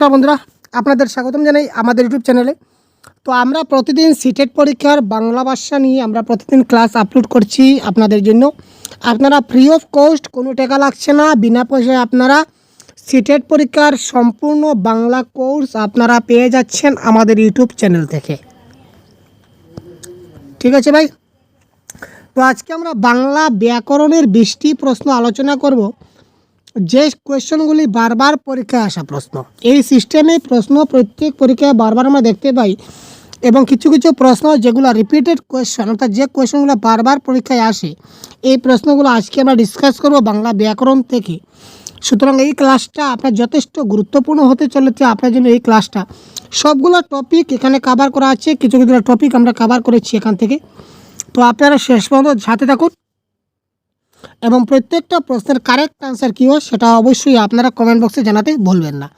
নমস্কার বন্ধুরা, আপনাদের স্বাগতম জানাই আমাদের ইউটিউব চ্যানেলে। তো আমরা প্রতিদিন সিটেট পরীক্ষার বাংলা ভাষা নিয়ে আমরা প্রতিদিন ক্লাস আপলোড করছি আপনাদের জন্য। আপনারা ফ্রি অফ কস্ট কোনো টাকা লাগছে না, বিনা পয়সায় আপনারা সিটেট পরীক্ষার সম্পূর্ণ বাংলা কোর্স আপনারা পেয়ে যাচ্ছেন আমাদের ইউটিউব চ্যানেল থেকে। ঠিক আছে ভাই? তো আজকে আমরা বাংলা ব্যাকরণের বৃষ্টি প্রশ্ন আলোচনা করব। যে কোয়েশ্চনগুলি বারবার পরীক্ষায় আসা প্রশ্ন, এই সিস্টেমে প্রশ্ন প্রত্যেক পরীক্ষায় বারবার আমরা দেখতে পাই এবং কিছু কিছু প্রশ্ন যেগুলো রিপিটেড কোয়েশ্চন অর্থাৎ যে কোয়েশ্চনগুলো বারবার পরীক্ষায় আসে, এই প্রশ্নগুলো আজকে আমরা ডিসকাস করব বাংলা ব্যাকরণ থেকে। সুতরাং এই ক্লাসটা আপনার যথেষ্ট গুরুত্বপূর্ণ হতে চলেছে, আপনার জন্য এই ক্লাসটা সবগুলো টপিক এখানে কাভার করা আছে, কিছু কিছু টপিক আমরা কাভার করেছি এখান থেকে। তো আপনারা শেষ পর্যন্ত সাথে থাকুন। এবং প্রত্যেকটা প্রশ্নের কারেক্ট আনসার কী হয় সেটা অবশ্যই আপনারা কমেন্ট বক্সে জানাতে ভুলবেন না।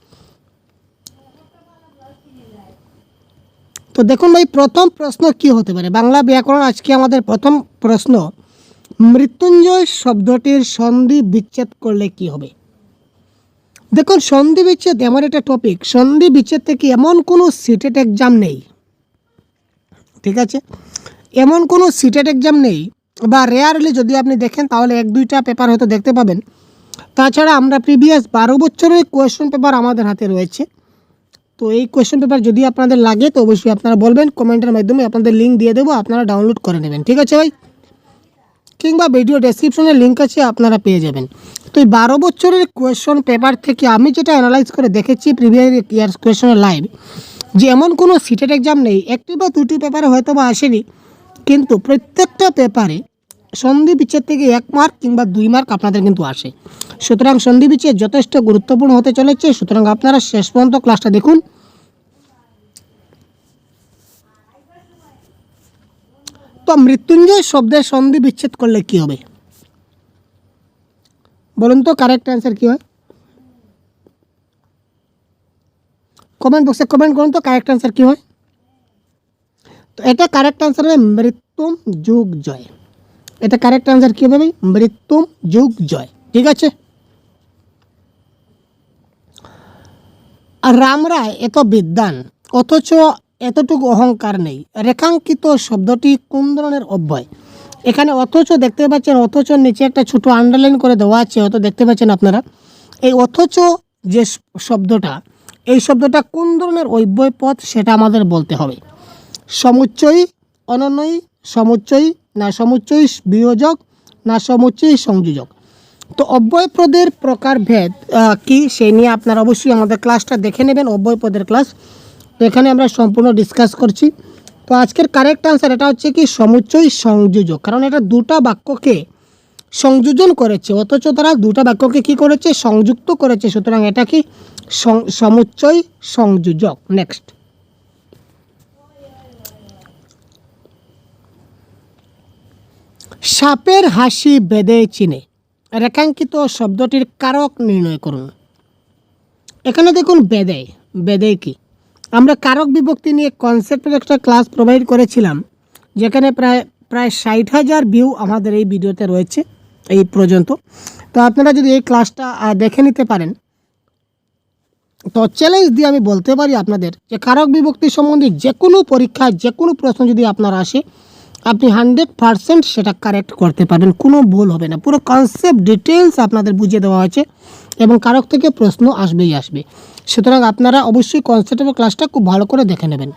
তো দেখুন ভাই, প্রথম প্রশ্ন কি হতে পারে? বাংলা ব্যাকরণ আজকে আমাদের প্রথম প্রশ্ন, মৃত্যুঞ্জয় শব্দটির সন্ধি বিচ্ছেদ করলে কি হবে? দেখুন, সন্ধি বিচ্ছেদ এমন একটা টপিক সন্ধি বিচ্ছেদ থেকে এমন কোনো সিটেট এক্সাম নেই। ঠিক আছে? এমন কোনো সিটেট এক্সাম নেই বা রেয়ারলি যদি আপনি দেখেন, তাহলে এক, দুইটা পেপার হয়তো দেখতে পাবেন। তাছাড়া আমরা প্রিভিয়াস বারো বছরের কোয়েশ্চন পেপার আমাদের হাতে রয়েছে। তো এই কোয়েশ্চন পেপার যদি আপনাদের লাগে, তো অবশ্যই আপনারা বলবেন কমেন্টের মাধ্যমে আপনাদের লিঙ্ক দিয়ে দেবো, আপনারা ডাউনলোড করে নেবেন। ঠিক আছে ভাই? কিংবা ভিডিও ডেসক্রিপশনে লিঙ্ক আছে, আপনারা পেয়ে যাবেন। তো এই বারো বছরের কোয়েশ্চন পেপার থেকে আমি যেটা অ্যানালাইজ করে দেখেছি প্রিভিয়াস ইয়ার্স কোয়েশ্চনের লাইভ যে এমন কোনো সিটের এক্সাম নেই। একটি বা দুটি পেপারে হয়তো বা আসেনি, কিন্তু প্রত্যেকটা পেপারে সন্ধি বিচ্ছেদ থেকে এক মার্ক কিংবা দুই মার্ক আপনাদের কিন্তু আসে। সুতরাং সন্ধি বিচ্ছেদ যথেষ্ট গুরুত্বপূর্ণ হতে চলেছে। সুতরাং আপনারা শেষ পর্যন্ত ক্লাসটা দেখুন। তো মৃত্যুঞ্জয় শব্দের সন্ধি বিচ্ছেদ করলে কি হবে? বলুন তো কারেক্ট অ্যান্সার কী হয়? কমেন্ট বক্সে কমেন্ট করুন তো কারেক্ট অ্যান্সার কী হয়? তো এটা কারেক্ট অ্যান্সার হবে মৃত্যুম যুগ জয় এটা কারেক্ট অ্যান্সার কী হবে? মৃত্যুম যুগ জয়। ঠিক আছে? আর রামরায় এত বিদ্যান অথচ এতটুকু অহংকার নেই। রেখাঙ্কিত শব্দটি কোন ধরনের অব্যয় এখানে অথচ দেখতে পাচ্ছেন, অথচ নিচে একটা ছোট আন্ডারলাইন করে দেওয়া আছে, হয়তো দেখতে পাচ্ছেন আপনারা। এই অথচ যে শব্দটা, এই শব্দটা কোন ধরনের অব্যয় পথ সেটা আমাদের বলতে হবে। সমুচ্চয়ী, অনন্যয়ী, সমুচ্চয়ী না সমুচ্চয়ী বিয়োজক, না সমুচ্চয়ী সংযোজক। তো অব্যয়পদের প্রকারভেদ কি সেই নিয়ে আপনারা অবশ্যই আমাদের ক্লাসটা দেখে নেবেন অব্যয়পদের ক্লাস। তো এখানে আমরা সম্পূর্ণ ডিসকাস করছি। তো আজকের কারেক্ট আনসার এটা হচ্ছে কি সমুচ্চয় সংযোজক, কারণ এটা দুটা বাক্যকে সংযোজন করেছে, অথচ তারা দুটা বাক্যকে কি করেছে? সংযুক্ত করেছে, সুতরাং এটা কি সমুচ্চয় সংযোজক। নেক্সট সাপের হাসি বেদে চিনে। রেখাঙ্কিত শব্দটির কারক নির্ণয় করুন। এখানে দেখুন বেদে। বেদে কি? আমরা কারক বিভক্তি নিয়ে কনসেপ্টের একটা ক্লাস প্রোভাইড করেছিলাম, যেখানে প্রায় প্রায় ষাট হাজার ভিউ আমাদের এই ভিডিওতে রয়েছে, এই পর্যন্ত। তো আপনারা যদি এই ক্লাসটা দেখে নিতে পারেন, তো চ্যালেঞ্জ দিয়ে আমি বলতে পারি আপনাদের যে কারক বিভক্তি সম্বন্ধে যে কোনো পরীক্ষায় যে কোনো প্রশ্ন যদি আপনার আসে আপনি হান্ড্রেড পারসেন্ট সেটা কারেক্ট করতে পারবেন, কোনো ভুল হবে না। পুরো কনসেপ্ট ডিটেলস আপনাদের বুঝিয়ে দেওয়া হয়েছে এবং কারক থেকে প্রশ্ন আসবেই আসবে। সুতরাং আপনারা অবশ্যই কনসেপ্টের ক্লাসটা খুব ভালো করে দেখে নেবেন।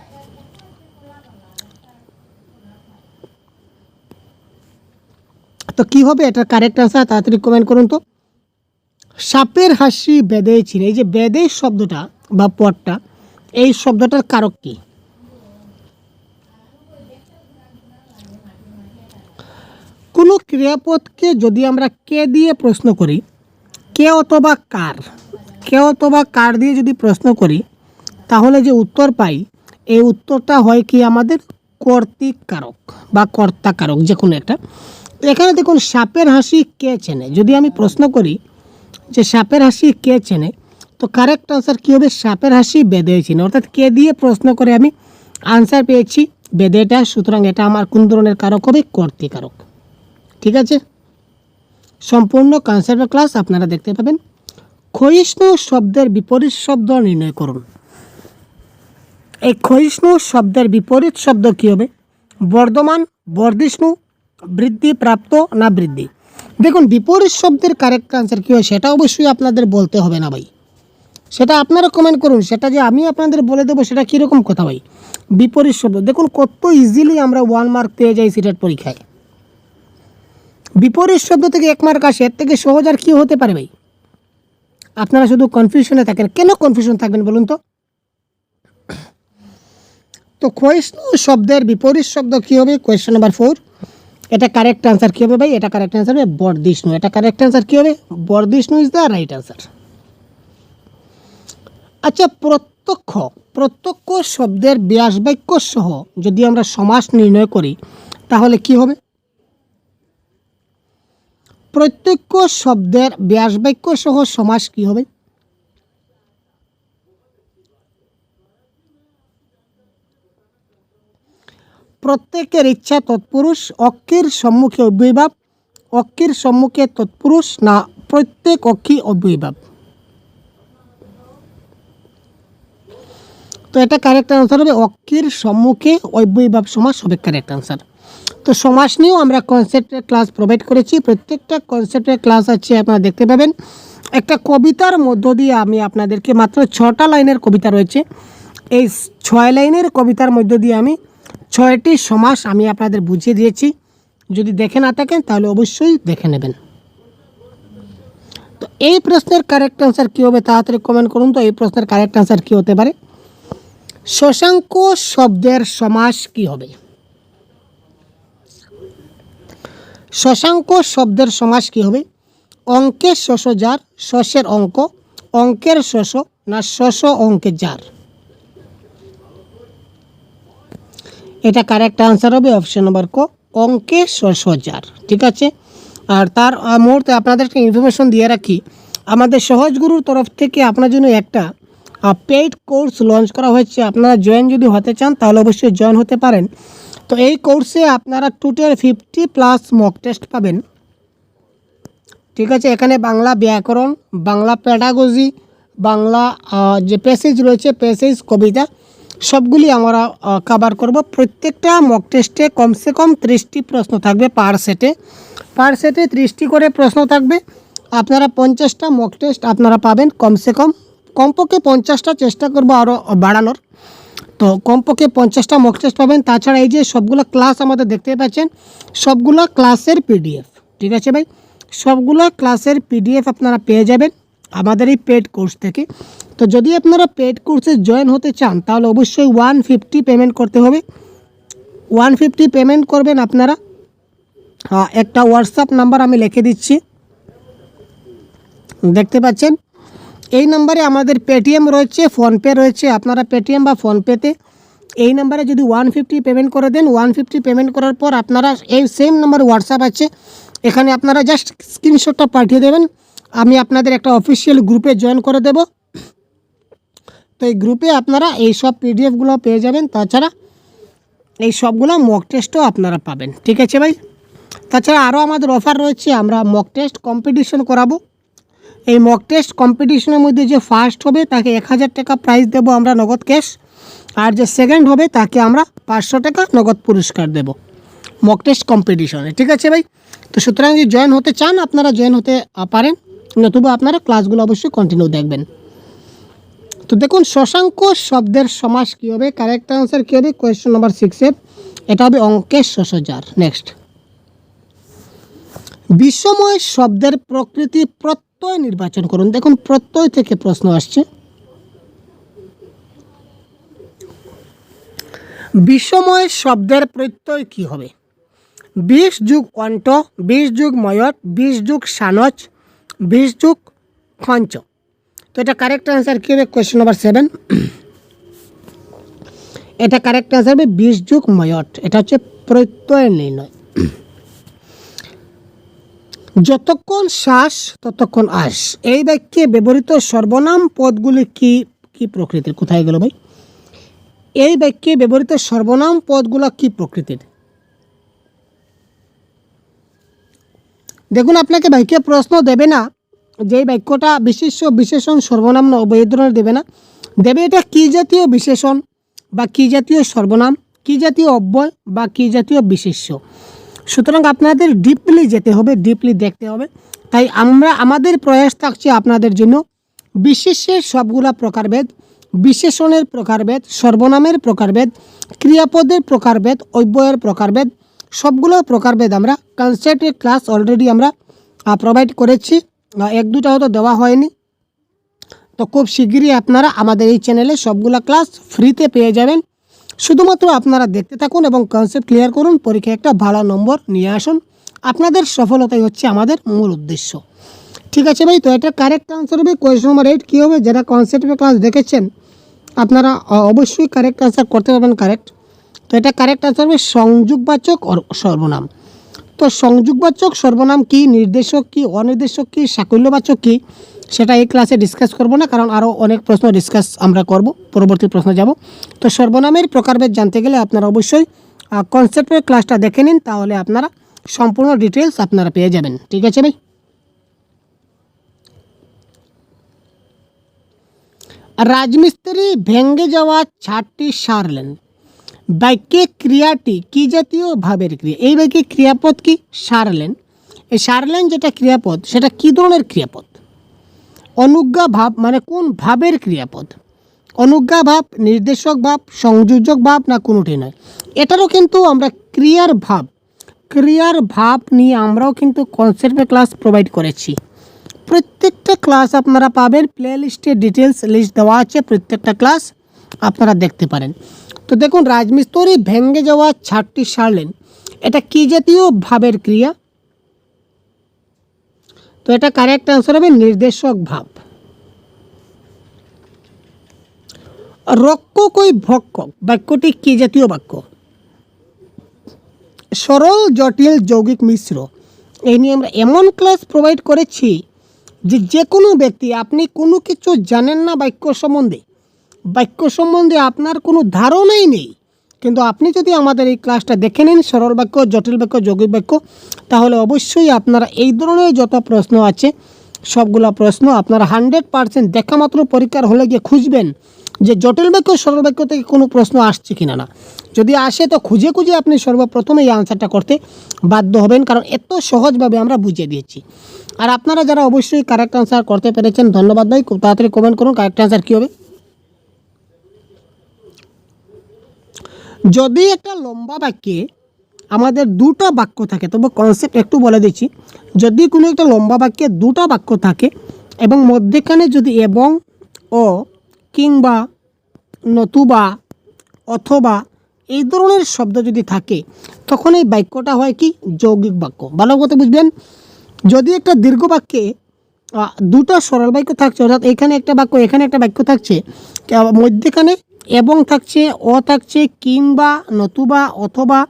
তো কী হবে এটার কারেক্ট আনসার তাড়াতাড়ি কমেন্ট করুন তো। সাপের হাসি বেদে ছিল এই যে বেদে শব্দটা বা পদটা, এই শব্দটার কারক কি? কোনো ক্রিয়াপদকে যদি আমরা কে দিয়ে প্রশ্ন করি, কে অথবা কার, কে অথবা কার দিয়ে যদি প্রশ্ন করি, তাহলে যে উত্তর পাই, এই উত্তরটা হয় কি আমাদের কর্তৃক কারক বা কর্তা কারক যে কোনো একটা। এখানে দেখুন, সাপের হাসি কে চেনে? যদি আমি প্রশ্ন করি যে সাপের হাসি কে চেনে, তো কারেক্ট আনসার কী হবে? সাপের হাসি বেদে চেনে। অর্থাৎ কে দিয়ে প্রশ্ন করে আমি আনসার পেয়েছি, বেদেটা, সুতরাং এটা আমার কোন ধরনের কারক হবে? কর্তৃকারক আছে? সম্পূর্ণ কনসেপ্টের ক্লাস আপনারা দেখতে পাবেন। ক্ষয়িষ্ণু শব্দের বিপরীত শব্দ নির্ণয় করুন। এই ক্ষয়িষ্ণু শব্দের বিপরীত শব্দ কী হবে? বর্ধমান, বর্ধিষ্ণু, বৃদ্ধি প্রাপ্ত না বৃদ্ধি? দেখুন, বিপরীত শব্দের কারেক্ট আনসার কী হয় সেটা অবশ্যই আপনাদের বলতে হবে না ভাই। সেটা আপনারা কমেন্ট করুন, সেটা যে আমি আপনাদের বলে দেবো সেটা কীরকম কথা ভাই? বিপরীত শব্দ, দেখুন কত ইজিলি আমরা ওয়ান মার্ক পেয়ে যাই সিটের পরীক্ষায়। বিপরীত শব্দ থেকে এক মার্ক আসে, এর থেকে সহজ আর কী হতে পারে ভাই? আপনারা শুধু কনফিউশনে থাকেন। কেন কনফিউশন থাকবেন বলুন তো? তো ক্ষয়িষ্ণু শব্দের বিপরীত শব্দ কী হবে? কোয়েশ্চেন নাম্বার ফোর এটা কারেক্ট আনসার কী হবে ভাই? এটা কারেক্ট আনসার হবে বর্ধিষ্ণু এটা কারেক্ট আনসার কী হবে? বর্ধিষ্ণু ইজ দ্য রাইট আনসার আচ্ছা প্রত্যক্ষ। প্রত্যক্ষ শব্দের ব্যাস বাক্য সহ যদি আমরা সমাস নির্ণয় করি, তাহলে কি হবে? প্রত্যক্ষ শব্দের ব্যাস বাক্য সহ সমাস কি হবে? প্রত্যেকের ইচ্ছা তৎপুরুষ, অক্ষের সম্মুখে অব্যয়ভাব, অক্ষের সম্মুখে তৎপুরুষ না প্রত্যেক অক্ষী অব্যয়ভাব। তো এটা কারেক্ট আনসার হবে, অক্ষের সম্মুখে অব্যয়ভাব সমাস হবে কারেক্ট আনসার তো সমাস নিয়েও আমরা কনসেপ্টের ক্লাস প্রোভাইড করেছি। প্রত্যেকটা কনসেপ্টের ক্লাস আছে, আপনারা দেখতে পাবেন। একটা কবিতার মধ্য দিয়ে আমি আপনাদেরকে মাত্র ছটা লাইনের কবিতা রয়েছে। এই ছয় লাইনের কবিতার মধ্য দিয়ে আমি ছয়টি সমাস আমি আপনাদের বুঝিয়ে দিয়েছি। যদি দেখে না থাকেন, তাহলে অবশ্যই দেখে নেবেন। তো এই প্রশ্নের কারেক্ট আনসার কী হবে তাড়াতাড়ি কমেন্ট করুন তো, এই প্রশ্নের কারেক্ট আনসার কী হতে পারে? শশাঙ্ক শব্দের সমাস কি হবে? শশাঙ্ক শব্দের সমাস কি হবে? অঙ্কের শশ যার, শসের অঙ্ক। অঙ্কের শশ না শশ অঙ্কের যার? এটা কারেক্ট আনসার হবে অপশন নম্বর ক, অঙ্কে শশ যার, ঠিক আছে? আর তার মুহূর্তে আপনাদেরকে ইনফরমেশন দিয়ে রাখি, আমাদের সহজ গুরুর তরফ থেকে আপনার জন্য একটা পেইড কোর্স লঞ্চ করা হয়েছে। আপনারা জয়েন যদি হতে চান, তাহলে অবশ্যই জয়েন হতে পারেন। তো এই কোর্সে আপনারা total fifty plus mock test পাবেন। ঠিক আছে, এখানে বাংলা ব্যাকরণ, বাংলা প্যাডাগজি বাংলা যে প্যাসেজ রয়েছে প্যাসেজ কবিতা, সবগুলি আমরা কভার করব। প্রত্যেকটা মক টেস্টে কমসে কম ত্রিশটি প্রশ্ন থাকবে পার সেটে পার সেটে ত্রিশটি করে প্রশ্ন থাকবে। আপনারা পঞ্চাশটা মক টেস্ট আপনারা পাবেন কমসে কম। কমপক্ষে পঞ্চাশটা চেষ্টা করব আরও বাড়ানোর। তো কমপক্ষে পঞ্চাশটা মক টেস্ট পাবেন। তাছাড়া এই যে সবগুলো ক্লাস আমাদের দেখতে পাচ্ছেন, সবগুলো ক্লাসের পিডিএফ ঠিক আছে ভাই? সবগুলো ক্লাসের পিডিএফ আপনারা পেয়ে যাবেন আমাদের এই পেড কোর্স থেকে। তো যদি আপনারা পেড কোর্সে জয়েন হতে চান, তাহলে অবশ্যই ওয়ান ফিফটি পেমেন্ট করতে হবে। ওয়ান ফিফটি পেমেন্ট করবেন আপনারা। একটা হোয়াটসঅ্যাপ নাম্বার আমি লিখে দিচ্ছি। দেখতে পাচ্ছেন? এই নাম্বারে আমাদের পেটিএম রয়েছে ফোনপে রয়েছে, আপনারা পেটিএম বা ফোনপেতে এই নাম্বারে যদি ওয়ান ফিফটি পেমেন্ট করে দেন ওয়ান ফিফটি পেমেন্ট করার পর আপনারা এই সেম নাম্বার হোয়াটসঅ্যাপ আছে, এখানে আপনারা জাস্ট স্ক্রিনশটটা পাঠিয়ে দেবেন, আমি আপনাদের একটা অফিসিয়াল গ্রুপে জয়েন করে দেব। তো এই গ্রুপে আপনারা এই সব পিডিএফগুলো পেয়ে যাবেন, তাছাড়া এই সবগুলো মক টেস্টও আপনারা পাবেন, ঠিক আছে ভাই? তাছাড়া আরও আমাদের অফার রয়েছে, আমরা মক টেস্ট কম্পিটিশন করাবো। এই মক টেস্ট কম্পিটিশনের মধ্যে যে ফার্স্ট হবে, তাকে এক হাজার টাকা প্রাইজ দেবো আমরা নগদ ক্যাশ আর যে সেকেন্ড হবে, তাকে আমরা পাঁচশো টাকা নগদ পুরস্কার দেব মক টেস্ট কম্পিটিশনে ঠিক আছে ভাই? তো সুতরাং যদি জয়েন হতে চান, আপনারা জয়েন হতে পারেন, নতুবা আপনারা ক্লাসগুলো অবশ্যই কন্টিনিউ দেখবেন। তো দেখুন, শশাঙ্ক শব্দের সমাস কী হবে? কারেক্ট আনসার কী হবে? কোয়েশ্চেন নাম্বার সিক্সের এটা হবে অঙ্কের শশজার নেক্সট বিশ্বময় শব্দের প্রকৃতি প্রত্যয় নির্বাচন করুন। দেখুন, প্রত্যয় থেকে প্রশ্ন আসছে। বিশ্বময় শব্দের প্রত্যয় কি হবে? বিশ যুগ অন্ত বিশ যুগ ময়ট বিশ যুগ সানচ বিশ যুগ খঞ্চ। তো এটা কারেক্ট অ্যান্সার কী হবে? কোয়েশ্চেন নাম্বার সেভেন এটা কারেক্ট অ্যান্সার হবে বিশ যুগ ময়ট এটা হচ্ছে প্রত্যয় নির্ণয়। যতক্ষণ শ্বাস, ততক্ষণ আস এই বাক্যে ব্যবহৃত সর্বনাম পদগুলি কি কি প্রকৃতির? কোথায় গেল ভাই? এই বাক্যে ব্যবহৃত সর্বনাম পদগুলো কি প্রকৃতির? দেখুন, আপনাকে ভাইকে প্রশ্ন দেবে না যেই বাক্যটা বিশেষ্য, বিশেষণ, সর্বনাম এই ধরনের দেবে না। দেবে এটা কী জাতীয় বিশেষণ বা কী জাতীয় সর্বনাম, কী জাতীয় অব্যয় বা কী জাতীয় বিশেষ্য? সুতরাং আপনাদের ডিপলি যেতে হবে ডিপলি দেখতে হবে। তাই আমরা, আমাদের প্রয়াস থাকছে আপনাদের জন্য বিশেষের সবগুলা প্রকারভেদ, বিশেষণের প্রকারভেদ, সর্বনামের প্রকারভেদ, ক্রিয়াপদের প্রকারভেদ, অব্যয়ের প্রকারভেদ, সবগুলো প্রকারভেদ আমরা কনসেপ্টের ক্লাস অলরেডি আমরা প্রোভাইড করেছি। এক, দুটা হয়তো দেওয়া হয়নি। তো খুব শিগগিরই আপনারা আমাদের এই চ্যানেলে সবগুলো ক্লাস ফ্রিতে পেয়ে যাবেন। শুধুমাত্র আপনারা দেখতে থাকুন এবং কনসেপ্ট ক্লিয়ার করুন, পরীক্ষায় একটা ভালো নম্বর নিয়ে আসুন। আপনাদের সফলতাই হচ্ছে আমাদের মূল উদ্দেশ্য। ঠিক আছে ভাই, তো এটা কারেক্ট আনসার হবে। কোয়েশ্চন নম্বর এইট কী হবে? যারা কনসেপ্টের ক্লাস দেখেছেন, আপনারা অবশ্যই কারেক্ট আনসার করতে পারবেন কারেক্ট তো এটা কারেক্ট আনসার হবে সংযোগবাচক সর্বনাম। তো সংযোগবাচক সর্বনাম কি? নির্দেশক কি? অনির্দেশক কি? সাকল্যবাচক কি? সেটা এই ক্লাসে ডিসকাস করব না, কারণ আরও অনেক প্রশ্ন ডিসকাস আমরা করব, পরবর্তী প্রশ্ন যাব। তো সর্বনামের প্রকারভেদ জানতে গেলে আপনারা অবশ্যই কনসেপ্টের ক্লাসটা দেখে নিন, তাহলে আপনারা সম্পূর্ণ ডিটেলস আপনারা পেয়ে যাবেন। ঠিক আছে ভাই? রাজমিস্ত্রি ভেঙ্গে যাওয়া ছাদটি সারলেন। বাক্যে ক্রিয়াটি কি জাতীয় ভাবের ক্রিয়া? এই বাক্যে ক্রিয়াপদ কি? সারলেন। এই সারলেন যেটা ক্রিয়াপদ, সেটা কি ধরনের ক্রিয়াপদ? অনুজ্ঞা ভাব মানে কোন ভাবের ক্রিয়াপদ? অনুজ্ঞা ভাব, নির্দেশক ভাব, সংযোজক ভাব না কোনোটি নয়। এটারও কিন্তু আমরা ক্রিয়ার ভাব ক্রিয়ার ভাব নিয়ে আমরাও কিন্তু কনসেপ্টে ক্লাস প্রোভাইড করেছি। প্রত্যেকটা ক্লাস আপনারা পাবেন প্লে লিস্টে ডিটেলস লিস্ট দেওয়া আছে প্রত্যেকটা ক্লাস আপনারা দেখতে পারেন। তো দেখুন, রাজমিস্ত্রি ভেঙ্গে যাওয়া ছাড়টি সারলেন। এটা কি জাতীয় ভাবের ক্রিয়া? তো এটা কারেক্ট আনসার হবে নির্দেশক ভাব। রক্ষকই ভক্ষক বাক্যটি কি জাতীয় বাক্য? সরল, জটিল, যৌগিক, মিশ্র। এই নিয়ে আমরা এমন ক্লাস প্রোভাইড করেছি যে যে কোনো ব্যক্তি, আপনি কোনো কিছু জানেন না বাক্য সম্বন্ধে। বাক্য সম্বন্ধে আপনার কোনো ধারণাই নেই। কিন্তু আপনি যদি আমাদের এই ক্লাসটা দেখে নিন, সরল বাক্য, জটিল বাক্য, যৌগিক বাক্য, তাহলে অবশ্যই আপনারা এই ধরনের যত প্রশ্ন আছে, সবগুলো প্রশ্ন আপনারা হান্ড্রেড পারসেন্ট দেখা মাত্র পরীক্ষার হলে গিয়ে খুঁজবেন যে জটিল বাক্য, সরল বাক্য থেকে কোনো প্রশ্ন আসছে কিনা না। যদি আসে, তো খুঁজে খুঁজে আপনি সর্বপ্রথমে এই আনসারটা করতে বাধ্য হবেন, কারণ এত সহজভাবে আমরা বুঝিয়ে দিয়েছি। আর আপনারা যারা অবশ্যই কারেক্ট আনসার করতে পেরেছেন, ধন্যবাদ ভাই। খুব তাড়াতাড়ি কমেন্ট করুন কারেক্ট আনসার কী হবে? যদি একটা লম্বা বাক্যে আমাদের দুটো বাক্য থাকে, তবে কনসেপ্ট একটু বলে দিচ্ছি। যদি কোনো একটা লম্বা বাক্যে দুটো বাক্য থাকে এবং মধ্যেখানে যদি এবং ও কিংবা নতুবা অথবা এই ধরনের শব্দ যদি থাকে, তখন এই বাক্যটা হয় কি? যৌগিক বাক্য। ভালো কথা বুঝবেন? যদি একটা দীর্ঘ বাক্যে দুটো সরল বাক্য থাকছে, অর্থাৎ এখানে একটা বাক্য, এখানে একটা বাক্য থাকছে মধ্যেখানে এবং থাকছে, অ থাকছে, কিংবা, নতুবা, অথবা,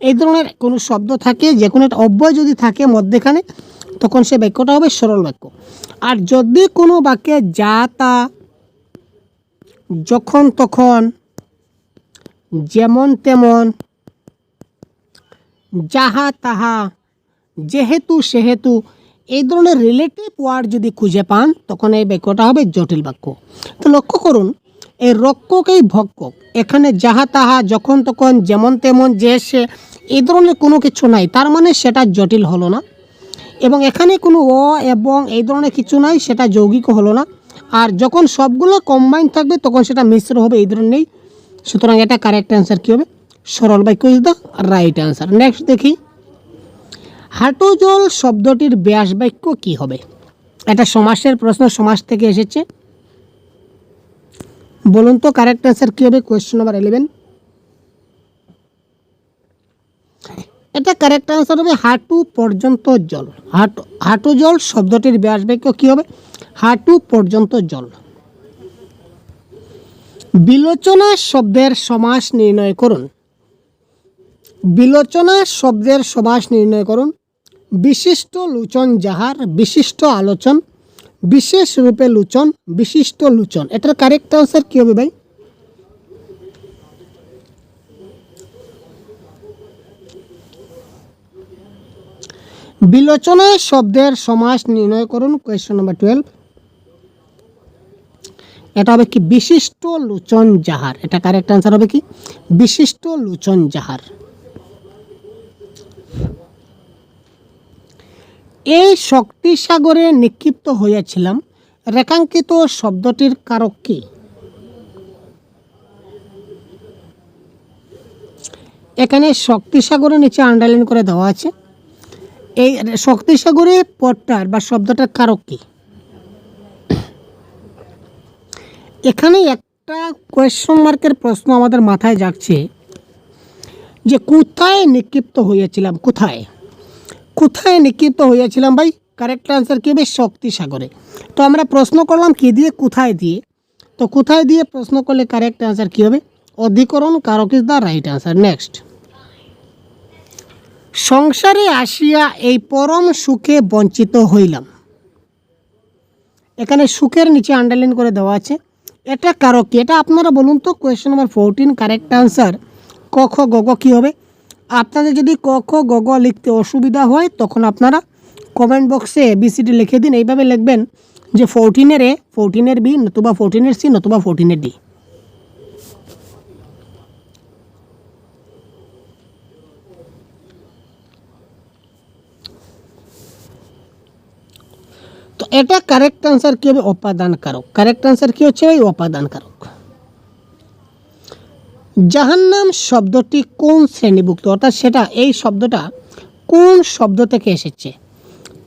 এই ধরনের কোনো শব্দ থাকে, যে কোনো একটা অব্যয় যদি থাকে মধ্যেখানে, তখন সে বাক্যটা হবে সরল বাক্য। আর যদি কোনো বাক্যে যা, তা, যখন, তখন, যেমন, তেমন, যাহা, তাহা, যেহেতু, সেহেতু, এই ধরনের রিলেটিভ ওয়ার্ড যদি খুঁজে পান, তখন এই বাক্যটা হবে জটিল বাক্য। তো লক্ষ্য করুন এই রক্ষকেই ভক্ষক। এখানে যাহা তাহা যখন তখন যেমন তেমন যে সে এই ধরনের কোনো কিছু নাই, তার মানে সেটা জটিল হলো না। এবং এখানে কোনো অ এবং এই ধরনের কিছু নাই, সেটা যৌগিক হলো না। আর যখন সবগুলো কম্বাইন থাকবে, তখন সেটা মিশ্র হবে, এই ধরনের নেই। সুতরাং এটা কারেক্ট অ্যান্সার কী হবে? সরল বাক্য is the right answer next দেখি। হাঁটু জল শব্দটির ব্যাস বাক্য কী হবে? এটা সমাসের প্রশ্ন সমাজ থেকে এসেছে। বলুন তো কারেক্ট অ্যান্সার কী হবে? কোয়েশ্চেন নাম্বার ইলেভেন এটা কারেক্ট আনসার হবে হাঁটু পর্যন্ত জল। হাঁটু হাঁটু জল শব্দটির ব্যাস কী হবে? হাঁটু পর্যন্ত জল। বিলোচনা শব্দের সমাস নির্ণয় করুন। বিলোচনা শব্দের সমাস নির্ণয় করুন। বিশিষ্ট লোচন যাহার বিশিষ্ট আলোচন বিশেষ রূপে লুচন, বিশিষ্ট লুচন। এটার কারেক্ট আনসার কী হবে ভাই? বিলোচনা শব্দের সমাস নির্ণয় করুন কোয়েশ্চন নাম্বার টুয়েলভ এটা হবে কি? বিশিষ্ট লোচন যাহার এটা কারেক্ট আনসার হবে কি? বিশিষ্ট লোচন যাহার এই শক্তি সাগরে নিক্ষিপ্ত হইয়াছিলাম রেখাঙ্কিত শব্দটির কারক কি? এখানে শক্তি সাগরের নিচে আন্ডারলাইন করে দেওয়া আছে। এই শক্তি সাগরে পদটার বা শব্দটার কারক কি? এখানে একটা কোয়েশ্চন মার্কের প্রশ্ন আমাদের মাথায় জাগছে যে কোথায় নিক্ষিপ্ত হইয়াছিলাম কোথায়? কোথায় নিক্ষিপ্ত হইয়াছিলাম ভাই? কারেক্ট আনসার কি হবে শক্তি সাগরে। তো আমরা প্রশ্ন করলাম কি দিয়ে, কোথায় দিয়ে? তো কোথায় দিয়ে প্রশ্ন করলে কারেক্ট আনসার কি হবে? অধিকরণ কারক is the right answer next সংসারে আসিয়া এই পরম সুখে বঞ্চিত হইলাম। এখানে সুখের নিচে আন্ডারলাইন করে দেওয়া আছে। এটা কারক কি? এটা আপনারা বলুন তো। Question number fourteen correct answer ক, খ, গ গ কী হবে? আপনাদের যদি ক, খ, গ গ লিখতে অসুবিধা হয়, তখন আপনারা কমেন্ট বক্সে বিসিডি লিখে দিন। এইভাবে লিখবেন যে ফোরটিনের এ ফোরটিনের বি নতুবা ফোরটিনের সি নতুবা ফোরটিনের ডি তো এটা কারেক্ট আনসার কী হবে অপাদান কারক কারেক্ট আনসার কী হচ্ছে ওই অপাদান কারক জাহান্নাম শব্দটি কোন শ্রেণীভুক্ত? অর্থাৎ সেটা, এই শব্দটা কোন শব্দ থেকে এসেছে?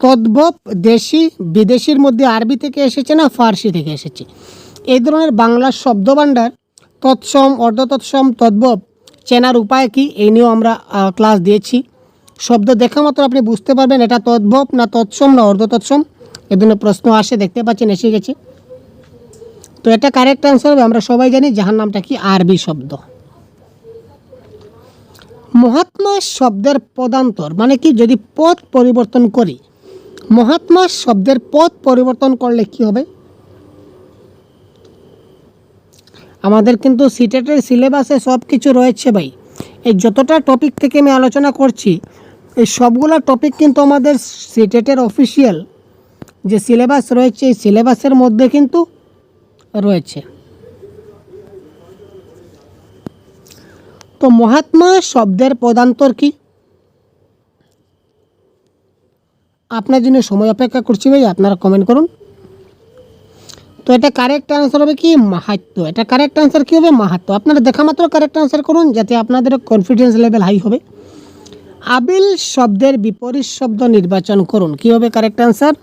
তদ্ভব দেশি, বিদেশির মধ্যে আরবি থেকে এসেছে না ফার্সি থেকে এসেছে? এই ধরনের বাংলা শব্দভাণ্ডার, তৎসম, অর্ধতৎসম তদ্ভব চেনার উপায় কি? এই নিয়েও আমরা ক্লাস দিয়েছি। শব্দ দেখা মাত্র আপনি বুঝতে পারবেন এটা তদ্ভব না তৎসম না অর্ধতৎসম। এ ধরনের প্রশ্ন আসে, দেখতে পাচ্ছেন, এসে গেছে। তো এটা কারেক্ট অ্যান্সার হবে, আমরা সবাই জানি যাহার নামটা কি আরবি শব্দ। মহাত্মা শব্দের পদান্তর মানে কি যদি পথ পরিবর্তন করি, মহাত্মা শব্দের পথ পরিবর্তন করলে কি হবে? আমাদের কিন্তু সিটেটের সিলেবাসে সব কিছু রয়েছে ভাই। এই যতটা টপিক থেকে আমি আলোচনা করছি, এই সবগুলো টপিক কিন্তু আমাদের সিটেটের অফিসিয়াল যে সিলেবাস রয়েছে, এই সিলেবাসের মধ্যে কিন্তু রয়েছে। তো মহাত্মা শব্দের পদান্তর কি? আপনার জন্য সময় অপেক্ষা করছি ভাই, আপনারা কমেন্ট করুন। তো এটা কারেক্ট আনসার হবে কি? মাহাত্ম এটা কারেক্ট আনসার কী হবে? মাহাত্ম আপনারা দেখা মাত্র কারেক্ট আনসার করুন, যাতে আপনাদের কনফিডেন্স লেভেল হাই হবে। আবিল শব্দের বিপরীত শব্দ নির্বাচন করুন। কী হবে কারেক্ট আনসার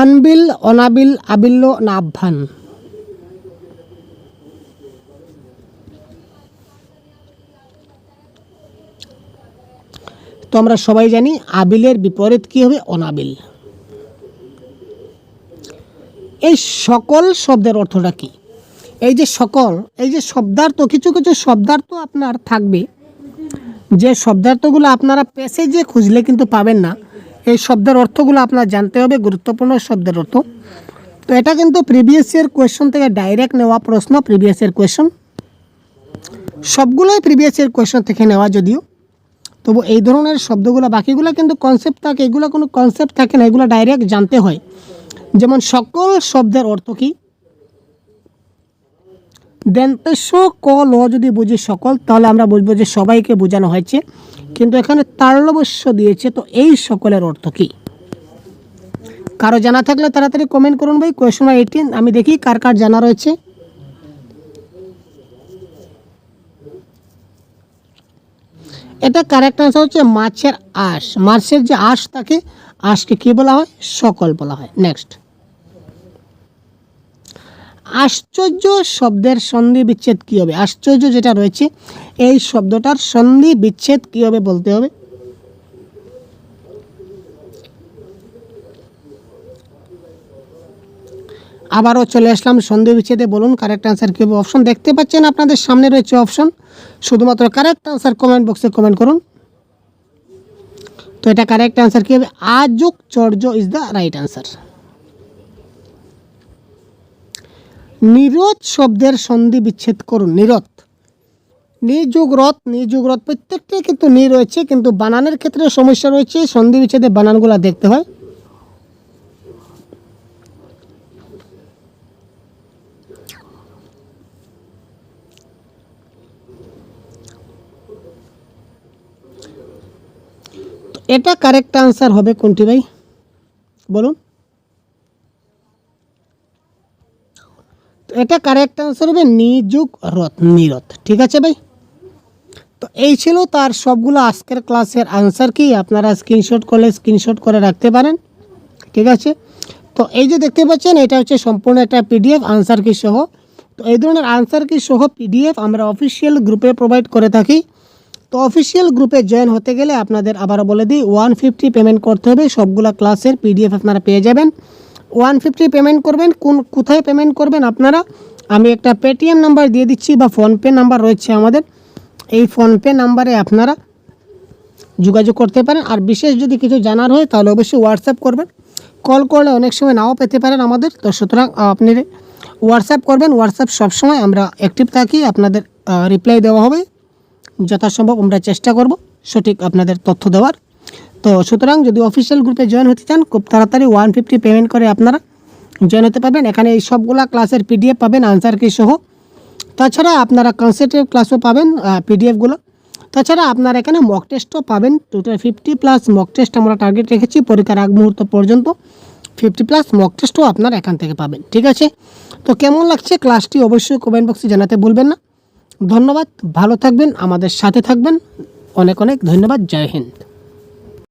আনবিল, অনাবিল, আবিল্য না আহ্বান তো আমরা সবাই জানি আবিলের বিপরীত কি হবে? অনাবিল। এই সকল শব্দের অর্থটা কি? এই যে সকল, এই যে শব্দার্থ, কিছু কিছু শব্দার্থ আপনার থাকবে। যে শব্দার্থগুলো আপনারা প্যাসেজে খুঁজলে কিন্তু পাবেন না। এই শব্দের অর্থগুলো আপনার জানতে হবে, গুরুত্বপূর্ণ শব্দের অর্থ। তো এটা কিন্তু প্রিভিয়াস ইয়ার কোয়েশ্চন থেকে ডাইরেক্ট নেওয়া প্রশ্ন প্রিভিয়াস ইয়ার কোয়েশ্চন সবগুলোই প্রিভিয়াস ইয়ার কোয়েশ্চন থেকে নেওয়া যদিও। তবু এই ধরনের শব্দগুলো, বাকিগুলো কিন্তু কনসেপ্ট থাকে, এগুলো কোনো কনসেপ্ট থাকে না, এগুলো ডাইরেক্ট জানতে হয়। যেমন সকল শব্দের অর্থ কী? দেন্তেশ ক ল যদি বুঝি সকল, তাহলে আমরা বুঝব যে সবাইকে বোঝানো হয়েছে। কিন্তু এখানে তারলবস্য দিয়েছে, তো এই সকলের অর্থ কী? কারও জানা থাকলে তাড়াতাড়ি কমেন্ট করুন ভাই। কোয়েশন এইটিন আমি দেখি কার কার জানা রয়েছে। এটা কারেক্ট আনসার হচ্ছে মাছের আঁশ। মাছের যে আঁশ থাকে, আঁশকে কী বলা হয়? সকল বলা হয়। নেক্সট আশ্চর্য শব্দের সন্ধি বিচ্ছেদ কী হবে? আশ্চর্য যেটা রয়েছে, এই শব্দটার সন্ধি বিচ্ছেদ কী হবে বলতে হবে? আবারও চলে আসলাম সন্ধি বিচ্ছেদে, বলুন কারেক্ট আনসার কী হবে? অপশন দেখতে পাচ্ছেন আপনাদের সামনে রয়েছে অপশন শুধুমাত্র কারেক্ট আনসার কমেন্ট বক্সে কমেন্ট করুন। তো এটা কারেক্ট আনসার কী হবে? আযুক চর্য ইজ দ্য রাইট আনসার নিরোধ শব্দের সন্ধি বিচ্ছেদ করুন, নিরোধ। নিযুগ রথ নিযুগ রথ, প্রত্যেকটাই কিন্তু নি রয়েছে, কিন্তু বানানের ক্ষেত্রে সমস্যা রয়েছে, সন্ধি বিচ্ছেদে বানানগুলো দেখতে হয়। এটা কারেক্ট আনসার হবে কোনটি ভাই? বলুন। এটা কারেক্ট আনসার হবে নিযুগ রথ, নিরথ। ঠিক আছে ভাই? তো এই ছিল তার সবগুলো আজকের ক্লাসের আনসার কি? আপনারা স্ক্রিনশট করলে স্ক্রিনশট করে রাখতে পারেন। ঠিক আছে? তো এই যে দেখতে পাচ্ছেন, এটা হচ্ছে সম্পূর্ণ একটা পিডিএফ আনসার কি সহ। তো এই ধরনের আনসার কি সহ পিডিএফ আমরা অফিসিয়াল গ্রুপে প্রোভাইড করে থাকি। তো অফিসিয়াল গ্রুপে জয়েন হতে গেলে আপনাদের আবারও বলে দিই ওয়ান ফিফটি পেমেন্ট করতে হবে। সবগুলো ক্লাসের পিডিএফ আপনারা পেয়ে যাবেন। ওয়ান ফিফটি পেমেন্ট করবেন, কোন, কোথায় পেমেন্ট করবেন আপনারা, আমি একটা পেটিএম নাম্বার দিয়ে দিচ্ছি বা ফোনপে নাম্বার রয়েছে আমাদের। এই ফোনপে নাম্বারে আপনারা যোগাযোগ করতে পারেন। আর বিশেষ যদি কিছু জানার হয়, তাহলে অবশ্যই হোয়াটসঅ্যাপ করবেন। কল করলে অনেক সময় নাও পেতে পারেন আমাদের। তো সুতরাং আপনি হোয়াটসঅ্যাপ করবেন। হোয়াটসঅ্যাপ সবসময় আমরা অ্যাক্টিভ থাকি। আপনাদের রিপ্লাই দেওয়া হবে। যথাসম্ভব আমরা চেষ্টা করব সঠিক আপনাদের তথ্য দেওয়ার। তো সুতরাং যদি অফিসিয়াল গ্রুপে জয়েন হতে চান, খুব তাড়াতাড়ি ওয়ান ফিফটি পেমেন্ট করে আপনারা জয়েন হতে পারবেন। এখানে এই সবগুলা ক্লাসের পিডিএফ পাবেন আনসার কি সহ। তাছাড়া আপনারা কনসেন্ট্রেটিভ ক্লাসও পাবেন পিডিএফগুলো তাছাড়া আপনারা এখানে মক টেস্টও পাবেন। Total fifty plus mock test আমরা টার্গেট রেখেছি পরীক্ষার আগ মুহূর্ত পর্যন্ত। ফিফটি প্লাস মক টেস্টও আপনারা এখান থেকে পাবেন, ঠিক আছে? তো কেমন লাগছে ক্লাসটি অবশ্যই কমেন্ট বক্সে জানাতে ভুলবেন না। ধন্যবাদ, ভালো থাকবেন, আমাদের সাথে থাকবেন। অনেক অনেক ধন্যবাদ, জয় হিন্দ।